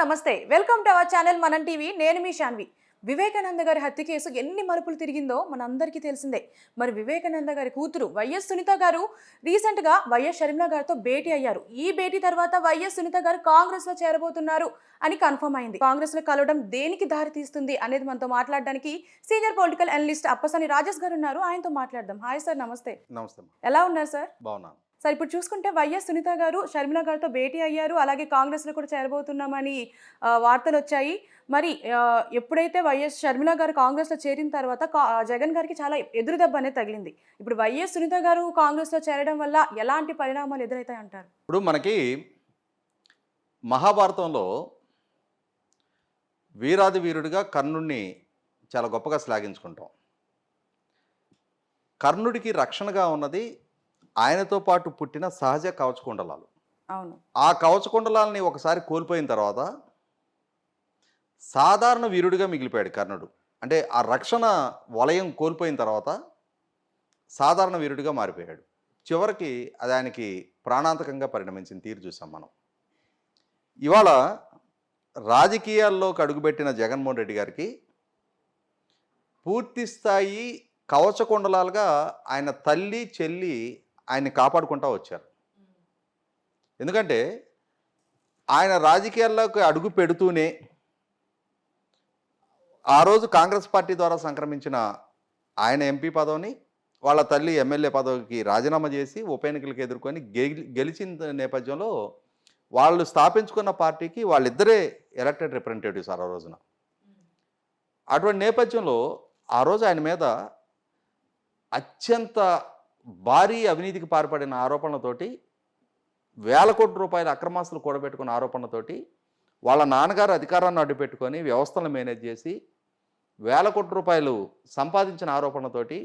నమస్తే. Welcome to our channel Manam TV. నేను మీ శాన్వి వివేకానంద గారి హత్య కేసు ఎన్ని మలుపులు తిరిగిందో మనందరికీ తెలిసిందే. మరి వివేకానంద గారి కూతురు వైఎస్ సునీత గారు రీసెంట్గా వైఎస్ షర్మిల గారితో భేటీ అయ్యారు. ఈ భేటీ తర్వాత వైఎస్ సునీత గారు కాంగ్రెస్లో చేరబోతున్నారు అని కన్ఫర్మ్ అయింది. కాంగ్రెస్లో కలవడం దేనికి దారి తీస్తుంది అనేది మనతో మాట్లాడడానికి senior political analyst Appasani Rajesh garu ఉన్నారు. ఆయనతో మాట్లాడదాం. హాయ్ సార్ నమస్తే. నమస్తే. ఎలా ఉన్నారు సార్? బాగున్నాను. సార్ ఇప్పుడు చూసుకుంటే వైఎస్ సునీత గారు షర్మిల గారితో భేటీ అయ్యారు. అలాగే కాంగ్రెస్లో కూడా చేరబోతున్నామని వార్తలు వచ్చాయి. మరి ఎప్పుడైతే వైఎస్ షర్మిల గారు కాంగ్రెస్లో చేరిన తర్వాత కా- జగన్ గారికి చాలా ఎదురు దెబ్బ అనేది తగిలింది. ఇప్పుడు వైఎస్ సునీత గారు కాంగ్రెస్లో చేరడం వల్ల ఎలాంటి పరిణామాలు ఎదురవుతాయి అంటారు? ఇప్పుడు మనకి మహాభారతంలో వీరాది వీరుడిగా కర్ణుడిని చాలా గొప్పగా శ్లాఘించుకుంటాం. కర్ణుడికి రక్షణగా ఉన్నది ఆయనతో పాటు పుట్టిన సహజ కవచకుండలాలు. అవును. ఆ కవచకుండలాలని ఒకసారి కోల్పోయిన తర్వాత సాధారణ వీరుడిగా మిగిలిపోయాడు కర్ణుడు. అంటే ఆ రక్షణ వలయం కోల్పోయిన తర్వాత సాధారణ వీరుడిగా మారిపోయాడు. చివరికి అది ఆయనకి ప్రాణాంతకంగా పరిణమించిన తీరు చూసాం మనం. ఇవాళ రాజకీయాల్లోకి అడుగుపెట్టిన జగన్మోహన్ రెడ్డి గారికి పూర్తి స్థాయి కవచకుండలాలుగా ఆయన తల్లి చెల్లి ఆయన్ని కాపాడుకుంటూ వచ్చారు. ఎందుకంటే ఆయన రాజకీయాల్లోకి అడుగు పెడుతూనే ఆ రోజు కాంగ్రెస్ పార్టీ ద్వారా సంక్రమించిన ఆయన ఎంపీ పదవిని వాళ్ళ తల్లి ఎమ్మెల్యే పదవికి రాజీనామా చేసి ఉప ఎన్నికలకు ఎదుర్కొని గెలి గెలిచిన నేపథ్యంలో వాళ్ళు స్థాపించుకున్న పార్టీకి వాళ్ళిద్దరే ఎలక్టెడ్ రిప్రజెంటేటివ్స్ ఆ రోజున. అటువంటి నేపథ్యంలో ఆ రోజు ఆయన మీద అత్యంత భారీ అవినీతికి పాల్పడిన ఆరోపణలతోటి వేల కోట్ల రూపాయల అక్రమాస్తులు కూడబెట్టుకున్న ఆరోపణలతోటి వాళ్ళ నాన్నగారు అధికారాన్ని అడ్డుపెట్టుకొని వ్యవస్థలను మేనేజ్ చేసి వేల కోట్ల రూపాయలు సంపాదించిన ఆరోపణలతోటి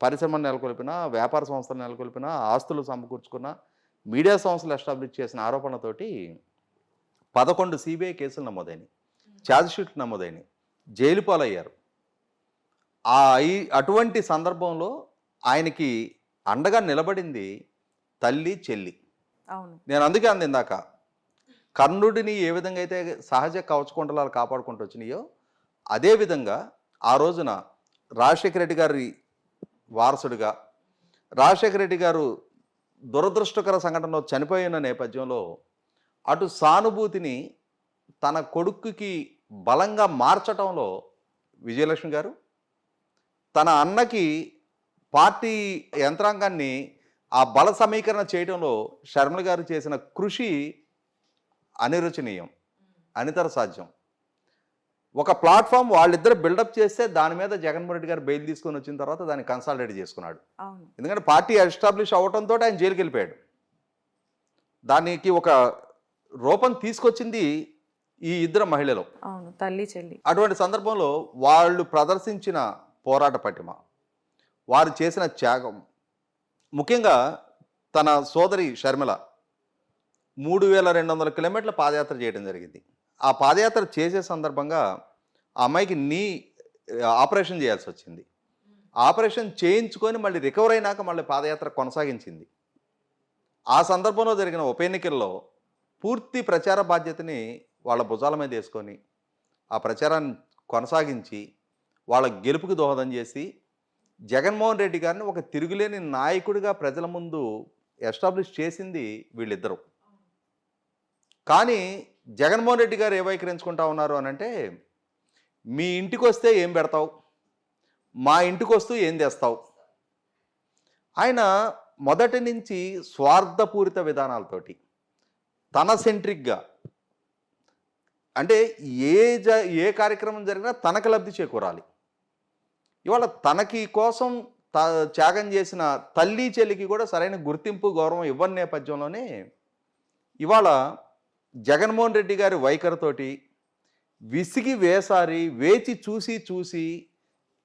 పరిశ్రమను నెలకొల్పిన వ్యాపార సంస్థలు నెలకొల్పిన ఆస్తులు సమకూర్చుకున్న మీడియా సంస్థలు ఎస్టాబ్లిష్ చేసిన ఆరోపణలతోటి పదకొండు సిబిఐ కేసులు నమోదైనవి ఛార్జ్షీట్లు నమోదైనవి జైలు పాలయ్యారు. ఆ ఈ- అటువంటి సందర్భంలో ఆయనకి అండగా నిలబడింది తల్లి చెల్లి. అవును. నేను అందుకే అంది ఇందాక కర్ణుడిని ఏ విధంగా అయితే సహజ కవచకుండలాలు కాపాడుకుంటూ వచ్చినాయో అదేవిధంగా ఆ రోజున రాజశేఖర రెడ్డి గారి వారసుడిగా రాజశేఖర రెడ్డి గారు దురదృష్టకర సంఘటనలో చనిపోయిన నేపథ్యంలో అటు సానుభూతిని తన కొడుకుకి బలంగా మార్చటంలో విజయలక్ష్మి గారు తన అన్నకి పార్టీ యంత్రాంగాన్ని ఆ బల సమీకరణ చేయడంలో శర్మల గారు చేసిన కృషి అనిరుచనీయం అనితర సాధ్యం. ఒక ప్లాట్ఫామ్ వాళ్ళిద్దరు బిల్డప్ చేస్తే దాని మీద జగన్మోహన్ రెడ్డి గారు బెయిల్ తీసుకొని వచ్చిన తర్వాత దాన్ని కన్సాలిడేట్ చేసుకున్నాడు. ఎందుకంటే పార్టీ ఎస్టాబ్లిష్ అవ్వడంతో ఆయన జైలుకి వెళ్ళిపోయాడు. దానికి ఒక రూపం తీసుకొచ్చింది ఈ ఇద్దరు మహిళలు. తల్లి చెల్లి. అటువంటి సందర్భంలో వాళ్ళు ప్రదర్శించిన పోరాట పటిమ వారు చేసిన త్యాగం. ముఖ్యంగా తన సోదరి షర్మిల మూడు వేల రెండు వందల కిలోమీటర్ల పాదయాత్ర చేయడం జరిగింది. ఆ పాదయాత్ర చేసే సందర్భంగా ఆ అమ్మాయికి నీ ఆపరేషన్ చేయాల్సి వచ్చింది. ఆపరేషన్ చేయించుకొని మళ్ళీ రికవర్ అయినాక మళ్ళీ పాదయాత్ర కొనసాగించింది. ఆ సందర్భంలో జరిగిన ఉప ఎన్నికల్లో పూర్తి ప్రచార బాధ్యతని వాళ్ళ భుజాల మీద వేసుకొని ఆ ప్రచారాన్ని కొనసాగించి వాళ్ళ గెలుపుకి దోహదం చేసి జగన్మోహన్ రెడ్డి గారిని ఒక తిరుగులేని నాయకుడిగా ప్రజల ముందు ఎస్టాబ్లిష్ చేసింది వీళ్ళిద్దరూ. కానీ జగన్మోహన్ రెడ్డి గారు ఏ వైఖరించుకుంటా ఉన్నారు అని అంటే మీ ఇంటికి వస్తే ఏం పెడతావు? మా ఇంటికి వస్తూ ఏం తెస్తావు? ఆయన మొదటి నుంచి స్వార్థపూరిత విధానాలతోటి తన సెంట్రిక్గా అంటే ఏ జ ఏ కార్యక్రమం జరిగినా తనకు లబ్ధి చేకూరాలి. ఇవాళ తనకి కోసం త త్యాగం చేసిన తల్లి చెల్లికి కూడా సరైన గుర్తింపు గౌరవం ఇవ్వని నేపథ్యంలోనే ఇవాళ జగన్మోహన్ రెడ్డి గారి వైఖరితోటి విసిగి వేసారి వేచి చూసి చూసి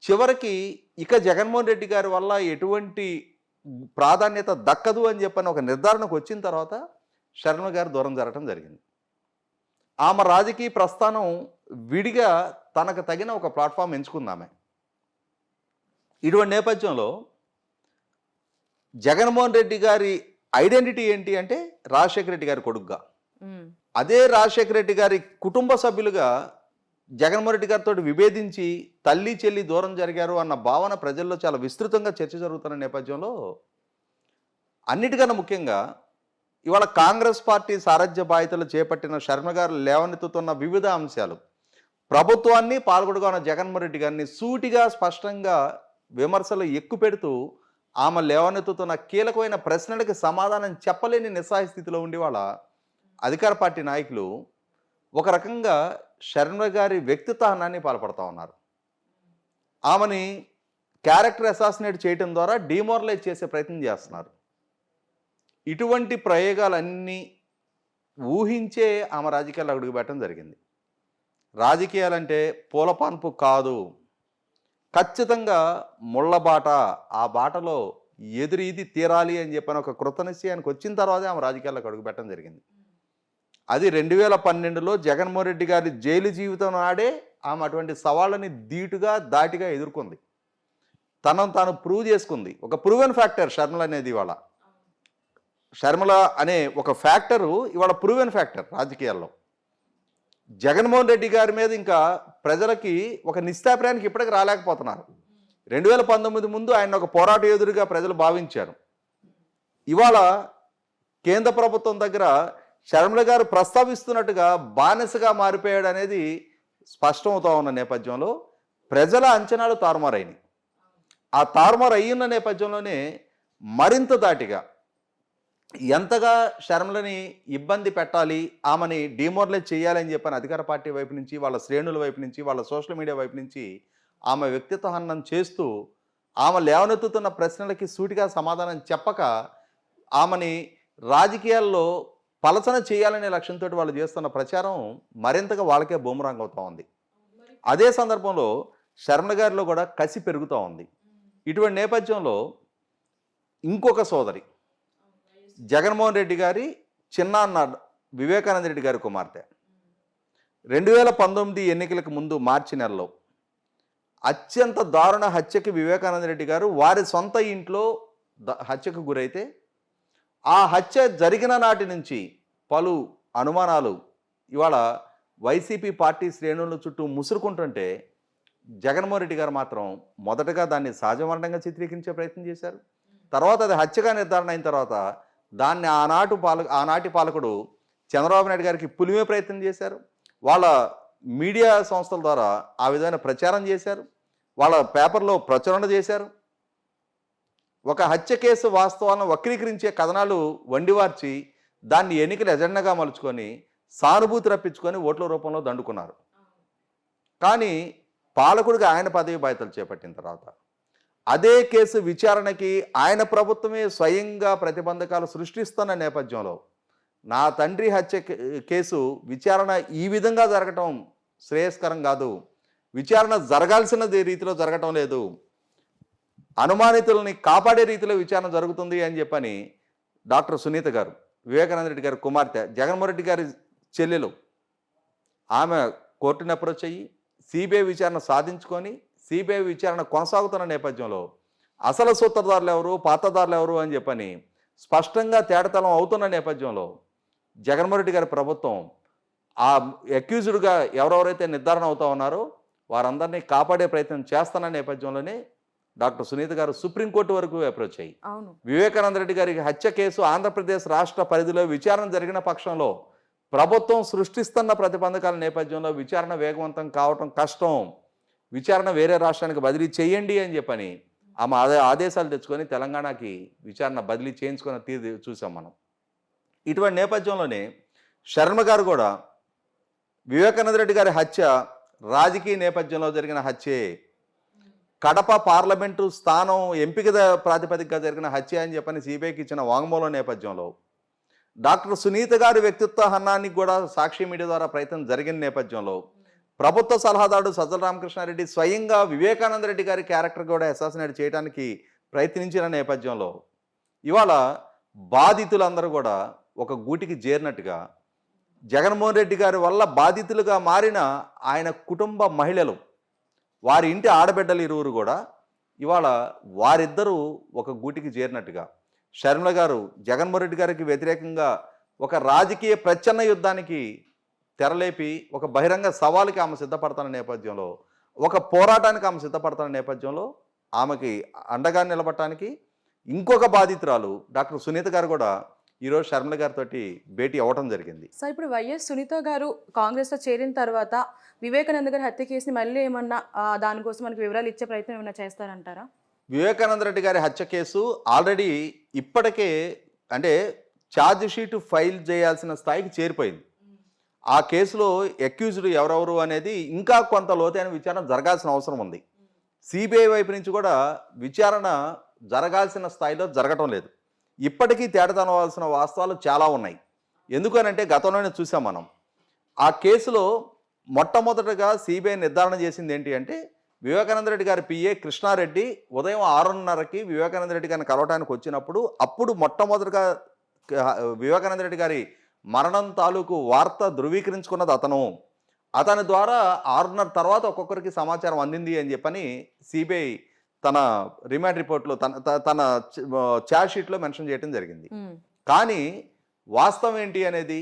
చివరికి ఇక జగన్మోహన్ రెడ్డి గారి వల్ల ఎటువంటి ప్రాధాన్యత దక్కదు అని చెప్పని ఒక నిర్ధారణకు వచ్చిన తర్వాత శర్మ గారు దూరం జరగటం జరిగింది. ఆమె రాజకీయ ప్రస్థానం విడిగా తనకు తగిన ఒక ప్లాట్ఫామ్ ఎంచుకుందామే ఇటువంటి నేపథ్యంలో జగన్మోహన్ రెడ్డి గారి ఐడెంటిటీ ఏంటి అంటే రాజశేఖర రెడ్డి గారి కొడుకుగా. అదే రాజశేఖర రెడ్డి గారి కుటుంబ సభ్యులుగా జగన్మోహన్ రెడ్డి గారితో విభేదించి తల్లి చెల్లి దూరం జరిగారు అన్న భావన ప్రజల్లో చాలా విస్తృతంగా చర్చ జరుగుతున్న నేపథ్యంలో అన్నిటికన్నా ముఖ్యంగా ఇవాళ కాంగ్రెస్ పార్టీ సారథ్య బాధ్యతలు చేపట్టిన శర్మ గారు లేవనెత్తుతున్న వివిధ అంశాలు. ప్రభుత్వాన్ని పాల్గొడుగా ఉన్న జగన్మోహన్ రెడ్డి గారిని సూటిగా స్పష్టంగా విమర్శలు ఎక్కుపెడుతూ ఆమె లేవనెత్తుతున్న కీలకమైన ప్రశ్నలకు సమాధానం చెప్పలేని నిస్సహాయ స్థితిలో ఉండి వాళ్ళ అధికార పార్టీ నాయకులు ఒక రకంగా శర్మ గారి వ్యక్తిత్వాన్ని పాల్పడతా ఉన్నారు. ఆమెని క్యారెక్టర్ అసాసినేట్ చేయటం ద్వారా డిమోరలైజ్ చేసే ప్రయత్నం చేస్తున్నారు. ఇటువంటి ప్రయోగాలన్నీ ఊహించే ఆమె రాజకీయాలు అడుగుపెట్టడం జరిగింది. రాజకీయాలంటే పూలపాన్పు కాదు. ఖచ్చితంగా ముళ్ళ బాట ఆ బాటలో ఎదురీది తీరాలి అని చెప్పిన ఒక కృతనిశ్చయానికి వచ్చిన తర్వాతే ఆమె రాజకీయాల్లోకి అడుగుపెట్టడం జరిగింది. అది రెండు వేల పన్నెండులో జగన్మోహన్ రెడ్డి గారి జైలు జీవితం నాడే ఆమె అటువంటి సవాళ్ళని ధీటుగా దాటిగా ఎదుర్కొంది. తనను తాను ప్రూవ్ చేసుకుంది. ఒక ప్రూవెన్ ఫ్యాక్టర్ షర్మిల అనేది ఇవాళ. షర్మిల అనే ఒక ఫ్యాక్టరు ఇవాళ ప్రూవెన్ ఫ్యాక్టర్ రాజకీయాల్లో. జగన్మోహన్ రెడ్డి గారి మీద ఇంకా ప్రజలకి ఒక నిస్తాప్రాయానికి ఇప్పటికి రాలేకపోతున్నారు. రెండు వేల పంతొమ్మిది ముందు ఆయన ఒక పోరాట యోధుడిగా ప్రజలు భావించారు. ఇవాళ కేంద్ర ప్రభుత్వం దగ్గర శర్మల గారు ప్రస్తావిస్తున్నట్టుగా బానిసగా మారిపోయాడు అనేది స్పష్టమవుతా ఉన్న నేపథ్యంలో ప్రజల అంచనాలు తారుమారైనవి ఆ తారుమారు అయ్యున్న నేపథ్యంలోనే మరింత దాటిగా ఎంతగా శర్మలని ఇబ్బంది పెట్టాలి ఆమెని డిమోరలైజ్ చేయాలని చెప్పని అధికార పార్టీ వైపు నుంచి వాళ్ళ శ్రేణుల వైపు నుంచి వాళ్ళ సోషల్ మీడియా వైపు నుంచి ఆమె వ్యక్తిత్వ హనం చేస్తూ ఆమె లేవనెత్తుతున్న ప్రశ్నలకి సూటిగా సమాధానం చెప్పక ఆమెని రాజకీయాల్లో పలసన చేయాలనే లక్ష్యంతో వాళ్ళు చేస్తున్న ప్రచారం మరింతగా వాళ్ళకే బూమరాంగ్ అవుతూ ఉంది. అదే సందర్భంలో శర్మల గారిలో కూడా కసి పెరుగుతూ ఉంది. ఇటువంటి నేపథ్యంలో ఇంకొక సోదరి జగన్మోహన్ రెడ్డి గారి చిన్నాన్న వివేకానంద రెడ్డి గారి కుమార్తె. రెండు వేల పంతొమ్మిది ఎన్నికలకు ముందు మార్చి నెలలో అత్యంత దారుణ హత్యకి వివేకానంద రెడ్డి గారు వారి సొంత ఇంట్లో ద- హత్యకు గురైతే ఆ హత్య జరిగిన నాటి నుంచి పలు అనుమానాలు ఇవాళ వైసీపీ పార్టీ శ్రేణుల చుట్టూ ముసురుకుంటుంటే జగన్మోహన్ రెడ్డి గారు మాత్రం మొదటగా దాన్ని సహజమరణంగా చిత్రీకరించే ప్రయత్నం చేశారు. తర్వాత అది హత్యగా నిర్ధారణ అయిన తర్వాత దాన్ని ఆనాటు పాల ఆనాటి పాలకుడు చంద్రబాబు నాయుడు గారికి పులిమే ప్రయత్నం చేశారు. వాళ్ళ మీడియా సంస్థల ద్వారా ఆ విధమైన ప్రచారం చేశారు. వాళ్ళ పేపర్లో ప్రచురణ చేశారు. ఒక హత్య కేసు వాస్తవాలను వక్రీకరించే కథనాలు వండివార్చి దాన్ని ఎన్నికల ఎజెండాగా మలుచుకొని సానుభూతి రప్పించుకొని ఓట్ల రూపంలో దండుకున్నారు. కానీ పాలకుడిగా ఆయన పదవి బాధ్యతలు చేపట్టిన తర్వాత అదే కేసు విచారణకి ఆయన ప్రభుత్వమే స్వయంగా ప్రతిబంధకాలు సృష్టిస్తున్న నేపథ్యంలో నా తండ్రి హత్య కేసు విచారణ ఈ విధంగా జరగటం శ్రేయస్కరం కాదు. విచారణ జరగాల్సిన రీతిలో జరగటం లేదు. అనుమానితులని కాపాడే రీతిలో విచారణ జరుగుతుంది అని చెప్పని డాక్టర్ సునీత గారు వివేకానంద రెడ్డి గారి కుమార్తె జగన్మోహన్ రెడ్డి గారి చెల్లెలు. ఆమె కోర్టుని అప్రోచ్ అయ్యి సిబిఐ విచారణ సాధించుకొని సిబిఐ విచారణ కొనసాగుతున్న నేపథ్యంలో అసలు సూత్రధారులు ఎవరు పాత్రధారులు ఎవరు అని చెప్పని స్పష్టంగా తేడతలం అవుతున్న నేపథ్యంలో జగన్మోహన్ రెడ్డి గారి ప్రభుత్వం ఆ అక్యూజ్డ్గా ఎవరెవరైతే నిర్ధారణ అవుతా ఉన్నారో వారందరినీ కాపాడే ప్రయత్నం చేస్తున్న నేపథ్యంలోనే డాక్టర్ సునీత గారు సుప్రీంకోర్టు వరకు అప్రోచ్ అయ్యి అవును. వివేకానంద రెడ్డి గారి హత్య కేసు ఆంధ్రప్రదేశ్ రాష్ట్ర పరిధిలో విచారణ జరిగిన పక్షంలో ప్రభుత్వం సృష్టిస్తున్న ప్రతిబంధకాల నేపథ్యంలో విచారణ వేగవంతం కావటం కష్టం. విచారణ వేరే రాష్ట్రానికి బదిలీ చేయండి అని చెప్పని ఆమె ఆదే ఆదేశాలు తెచ్చుకొని తెలంగాణకి విచారణ బదిలీ చేయించుకున్న తీరు చూసాం మనం. ఇటువంటి నేపథ్యంలోనే శర్మ గారు కూడా వివేకానంద రెడ్డి గారి హత్య రాజకీయ నేపథ్యంలో జరిగిన హత్యే. కడప పార్లమెంటు స్థానం ఎంపిక ప్రాతిపదికగా జరిగిన హత్య అని చెప్పని సిబిఐకి ఇచ్చిన వాంగ్మూలం నేపథ్యంలో డాక్టర్ సునీత గారి వ్యక్తిత్వ హన్నానికి కూడా సాక్షి మీడియా ద్వారా ప్రయత్నం జరిగిన నేపథ్యంలో ప్రభుత్వ సలహాదారుడు సజ్జల రామకృష్ణారెడ్డి స్వయంగా వివేకానంద రెడ్డి గారి క్యారెక్టర్ కూడా అసాసినేట్ చేయడానికి ప్రయత్నించిన నేపథ్యంలో ఇవాళ బాధితులందరూ కూడా ఒక గూటికి చేరినట్టుగా జగన్మోహన్ రెడ్డి గారి వల్ల బాధితులుగా మారిన ఆయన కుటుంబ మహిళలు వారి ఇంటి ఆడబిడ్డలు ఇరువురు కూడా ఇవాళ వారిద్దరూ ఒక గూటికి చేరినట్టుగా షర్మిల గారు జగన్మోహన్ రెడ్డి గారికి వ్యతిరేకంగా ఒక రాజకీయ ప్రచ్ఛన్న యుద్ధానికి తెరలేపి ఒక బహిరంగ సవాలుకి ఆమె సిద్ధపడుతున్న నేపథ్యంలో ఒక పోరాటానికి ఆమె సిద్ధపడుతున్న నేపథ్యంలో ఆమెకి అండగా నిలబడటానికి ఇంకొక బాధితురాలు డాక్టర్ సునీత గారు కూడా ఈరోజు షర్మిల గారితో భేటీ అవ్వటం జరిగింది. సార్ ఇప్పుడు వైఎస్ సునీత గారు కాంగ్రెస్లో చేరిన తర్వాత వివేకానంద గారి హత్య కేసుని మళ్ళీ ఏమన్నా దానికోసం మనకి వివరాలు ఇచ్చే ప్రయత్నం ఏమైనా చేస్తారంటారా? వివేకానంద రెడ్డి గారి హత్య కేసు ఆల్రెడీ ఇప్పటికే అంటే ఛార్జ్ షీట్ ఫైల్ చేయాల్సిన స్థాయికి చేరిపోయింది. ఆ కేసులో అక్యూజ్డ్ ఎవరెవరు అనేది ఇంకా కొంత లోతైన విచారణ జరగాల్సిన అవసరం ఉంది. సిబిఐ వైపు నుంచి కూడా విచారణ జరగాల్సిన స్థాయిలో జరగటం లేదు. ఇప్పటికీ తేడతనవలసిన వాస్తవాలు చాలా ఉన్నాయి. ఎందుకనంటే గతంలోనే చూసాం మనం. ఆ కేసులో మొట్టమొదటగా సిబిఐ నిర్ధారణ చేసింది ఏంటి అంటే వివేకానంద రెడ్డి గారి పిఏ కృష్ణారెడ్డి ఉదయం ఆరున్నరకి వివేకానంద రెడ్డి గారిని కలవటానికి వచ్చినప్పుడు అప్పుడు మొట్టమొదటిగా వివేకానంద రెడ్డి గారి మరణం తాలూకు వార్త ధృవీకరించుకున్నది అతను అతని ద్వారా ఆరున్నర తర్వాత ఒక్కొక్కరికి సమాచారం అందింది అని చెప్పని సిబిఐ తన రిమాండ్ రిపోర్ట్లో తన తన ఛార్జ్ షీట్లో మెన్షన్ చేయడం జరిగింది. కానీ వాస్తవం ఏంటి అనేది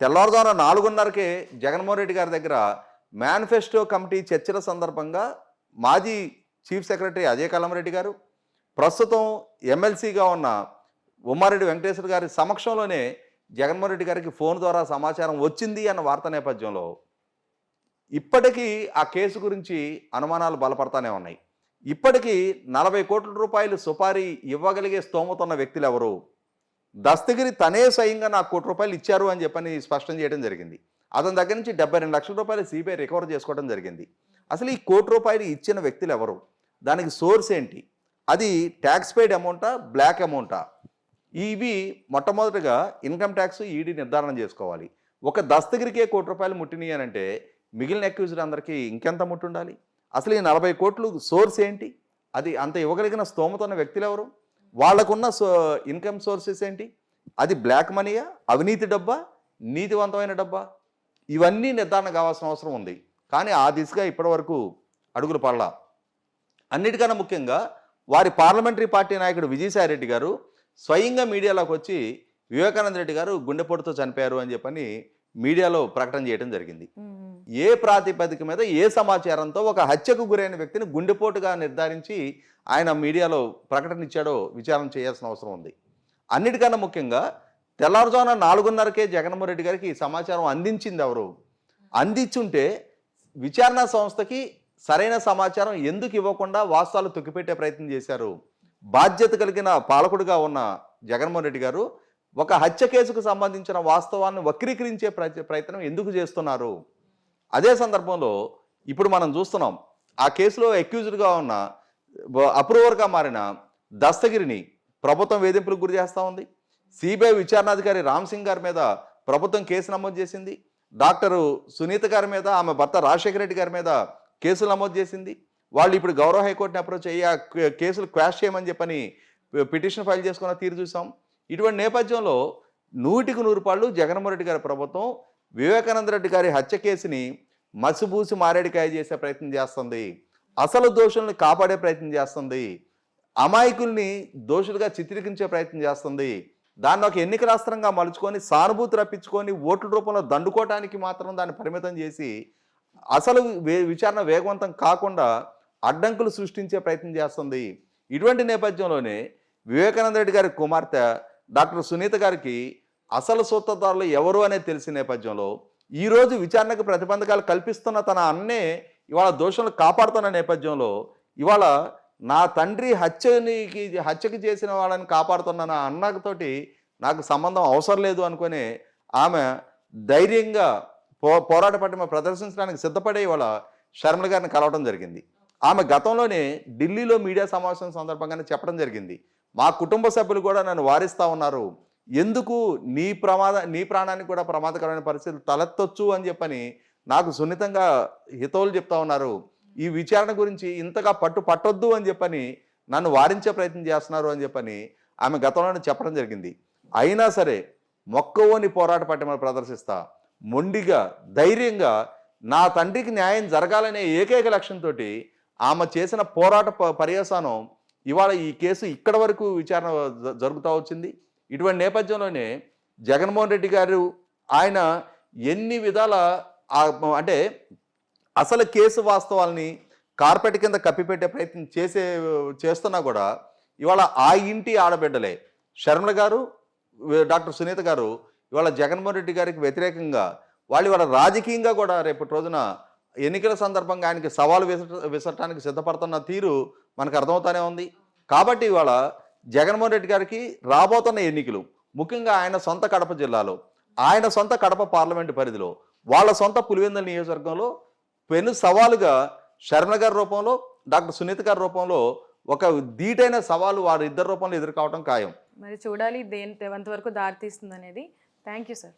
తెల్లవారుజామున నాలుగున్నరకే జగన్మోహన్ రెడ్డి గారి దగ్గర మేనిఫెస్టో కమిటీ చర్చల సందర్భంగా మాజీ చీఫ్ సెక్రటరీ అజయ్ కల్లంరెడ్డి గారు ప్రస్తుతం ఎమ్మెల్సీగా ఉన్న ఉమ్మారెడ్డి వెంకటేశ్వర గారి సమక్షంలోనే జగన్మోహన్ రెడ్డి గారికి ఫోన్ ద్వారా సమాచారం వచ్చింది అన్న వార్త నేపథ్యంలో ఇప్పటికీ ఆ కేసు గురించి అనుమానాలు బలపడతానే ఉన్నాయి. ఇప్పటికీ నలభై కోట్ల రూపాయలు సుపారీ ఇవ్వగలిగే స్తోమత ఉన్న వ్యక్తులు ఎవరు? దస్తగిరి తనే స్వయంగా నాకు కోటి రూపాయలు ఇచ్చారు అని చెప్పని స్పష్టం చేయడం జరిగింది. అతని దగ్గర నుంచి డెబ్బై రెండు లక్షల రూపాయలు సిబిఐ రికవర్ చేసుకోవడం జరిగింది. అసలు ఈ కోటి రూపాయలు ఇచ్చిన వ్యక్తులు ఎవరు? దానికి సోర్స్ ఏంటి? అది ట్యాక్స్ పెయిడ్ అమౌంటా బ్లాక్ అమౌంటా ఇవి మొట్టమొదటిగా ఇన్కమ్ ట్యాక్స్ ఈడీ నిర్ధారణ చేసుకోవాలి. ఒక దస్తగిరికే కోటి రూపాయలు ముట్టినాయి అని అంటే మిగిలిన అక్యూజ్డ్ అందరికీ ఇంకెంత ముట్టుండాలి? అసలు ఈ నలభై కోట్లు సోర్స్ ఏంటి? అది అంత ఇవ్వగలిగిన స్తోమత ఉన్న వ్యక్తులు ఎవరు వాళ్ళకున్న సో ఇన్కమ్ సోర్సెస్ ఏంటి? అది బ్లాక్ మనీయా? అవినీతి డబ్బా? నీతివంతమైన డబ్బా? ఇవన్నీ నిర్ధారణ కావాల్సిన అవసరం ఉంది. కానీ ఆ దిశగా ఇప్పటివరకు అడుగులు పడలా. అన్నిటికన్నా ముఖ్యంగా వారి పార్లమెంటరీ పార్టీ నాయకుడు విజయసాయి రెడ్డి గారు స్వయంగా మీడియాలోకి వచ్చి వివేకానంద రెడ్డి గారు గుండెపోటుతో చనిపోయారు అని చెప్పని మీడియాలో ప్రకటన చేయడం జరిగింది. ఏ ప్రాతిపదిక మీద ఏ సమాచారంతో ఒక హత్యకు గురైన వ్యక్తిని గుండెపోటుగా నిర్ధారించి ఆయన మీడియాలో ప్రకటన ఇచ్చాడో విచారణ చేయాల్సిన అవసరం ఉంది. అన్నిటికన్నా ముఖ్యంగా తెల్లవారుజామున నాలుగున్నరకే జగన్మోహన్ రెడ్డి గారికి ఈ సమాచారం అందించింది ఎవరు? అందించుంటే విచారణ సంస్థకి సరైన సమాచారం ఎందుకు ఇవ్వకుండా వాస్తవాలు తొక్కిపెట్టే ప్రయత్నం చేశారు బాధ్యత కలిగిన పాలకుడిగా ఉన్న జగన్మోహన్ రెడ్డి గారు ఒక హత్య కేసుకు సంబంధించిన వాస్తవాన్ని వక్రీకరించే ప్రయత్నం ఎందుకు చేస్తున్నారు? అదే సందర్భంలో ఇప్పుడు మనం చూస్తున్నాం ఆ కేసులో అక్యూజ్డ్గా ఉన్న అప్రూవర్గా మారిన దస్తగిరిని ప్రభుత్వం వేధింపులకు గురి చేస్తూ ఉంది. సిబిఐ విచారణాధికారి రామ్ సింగ్ గారి మీద ప్రభుత్వం కేసు నమోదు చేసింది. డాక్టరు సునీత గారి మీద ఆమె భర్త రాజశేఖర రెడ్డి గారి మీద కేసులు నమోదు చేసింది. వాళ్ళు ఇప్పుడు గౌరవ హైకోర్టుని అప్రోచ్ అయ్యి ఆ కే- కేసులు క్వాష్ చేయమని చెప్పని పిటిషన్ ఫైల్ చేసుకున్న తీరు చూసాం. ఇటువంటి నేపథ్యంలో నూటికి నూరు పాళ్ళు జగన్మోహన్ రెడ్డి గారి ప్రభుత్వం వివేకానంద రెడ్డి గారి హత్య కేసుని మసిబూసి మారేడికాయ చేసే ప్రయత్నం చేస్తుంది. అసలు దోషుల్ని కాపాడే ప్రయత్నం చేస్తుంది. అమాయకుల్ని దోషులుగా చిత్రీకరించే ప్రయత్నం చేస్తుంది. దాన్ని ఒక ఎన్నికల అస్త్రంగా మలుచుకొని సానుభూతి రప్పించుకొని ఓట్ల రూపంలో దండుకోవటానికి మాత్రం దాన్ని పరిమితం చేసి అసలు వే- విచారణ వేగవంతం కాకుండా అడ్డంకులు సృష్టించే ప్రయత్నం చేస్తుంది. ఇటువంటి నేపథ్యంలోనే వివేకానంద రెడ్డి గారి కుమార్తె డాక్టర్ సునీత గారికి అసలు సూత్రధారులు ఎవరు అనేది తెలిసిన నేపథ్యంలో ఈరోజు విచారణకు ప్రతిబంధకాలు కల్పిస్తున్న తన అన్నే ఇవాళ దోషులను కాపాడుతున్న నేపథ్యంలో ఇవాళ నా తండ్రి హత్యనికి హత్యకి చేసిన వాళ్ళని కాపాడుతున్న నా అన్నతోటి నాకు సంబంధం అవసరం లేదు అనుకుని ఆమె ధైర్యంగా పో పోరాట పట్టిమ ప్రదర్శించడానికి సిద్ధపడే ఇవాళ షర్మిల గారిని కలవడం జరిగింది. ఆమె గతంలోనే ఢిల్లీలో మీడియా సమావేశం సందర్భంగానే చెప్పడం జరిగింది. మా కుటుంబ సభ్యులు కూడా నన్ను వారిస్తూ ఉన్నారు. ఎందుకు నీ ప్రమాద నీ ప్రాణానికి కూడా ప్రమాదకరమైన పరిస్థితులు తలెత్తొచ్చు అని చెప్పని నాకు సున్నితంగా హితవులు చెప్తా ఉన్నారు. ఈ విచారణ గురించి ఇంతగా పట్టు పట్టొద్దు అని చెప్పని నన్ను వారించే ప్రయత్నం చేస్తున్నారు అని చెప్పని ఆమె గతంలోనే చెప్పడం జరిగింది. అయినా సరే మొక్కవోని పోరాట పట్టమని ప్రదర్శిస్తా. మొండిగా ధైర్యంగా నా తండ్రికి న్యాయం జరగాలనే ఏకైక లక్ష్యంతో ఆమె చేసిన పోరాట ప- పర్యవసానం ఇవాళ ఈ కేసు ఇక్కడ వరకు విచారణ జ- జరుగుతూ వచ్చింది. ఇటువంటి నేపథ్యంలోనే జగన్మోహన్ రెడ్డి గారు ఆయన ఎన్ని విధాల అంటే అసలు కేసు వాస్తవాల్ని కార్పెట్ కింద కప్పిపెట్టే ప్రయత్నం చేసే చేస్తున్నా కూడా ఇవాళ ఆ ఇంటి ఆడబిడ్డలే. శర్మల గారు డాక్టర్ సునీత గారు ఇవాళ జగన్మోహన్ రెడ్డి గారికి వ్యతిరేకంగా వాళ్ళు ఇవాళ రాజకీయంగా కూడా రేపటి రోజున ఎన్నికల సందర్భంగా ఆయనకి సవాలు విసట విసరటానికి సిద్ధపడుతున్న తీరు మనకు అర్థమవుతానే ఉంది. కాబట్టి ఇవాళ జగన్మోహన్ రెడ్డి గారికి రాబోతున్న ఎన్నికలు ముఖ్యంగా ఆయన సొంత కడప జిల్లాలో ఆయన సొంత కడప పార్లమెంటు పరిధిలో వాళ్ళ సొంత పులివెందుల నియోజకవర్గంలో పెను సవాలుగా శర్మ గారి రూపంలో డాక్టర్ సునీత గారి రూపంలో ఒక ధీటైన సవాలు వారి ఇద్దరు రూపంలో ఎదుర్కోవడం ఖాయం. మరి చూడాలి దేని ఎంతవరకు దారితీస్తుంది అనేది థ్యాంక్ యూ సార్.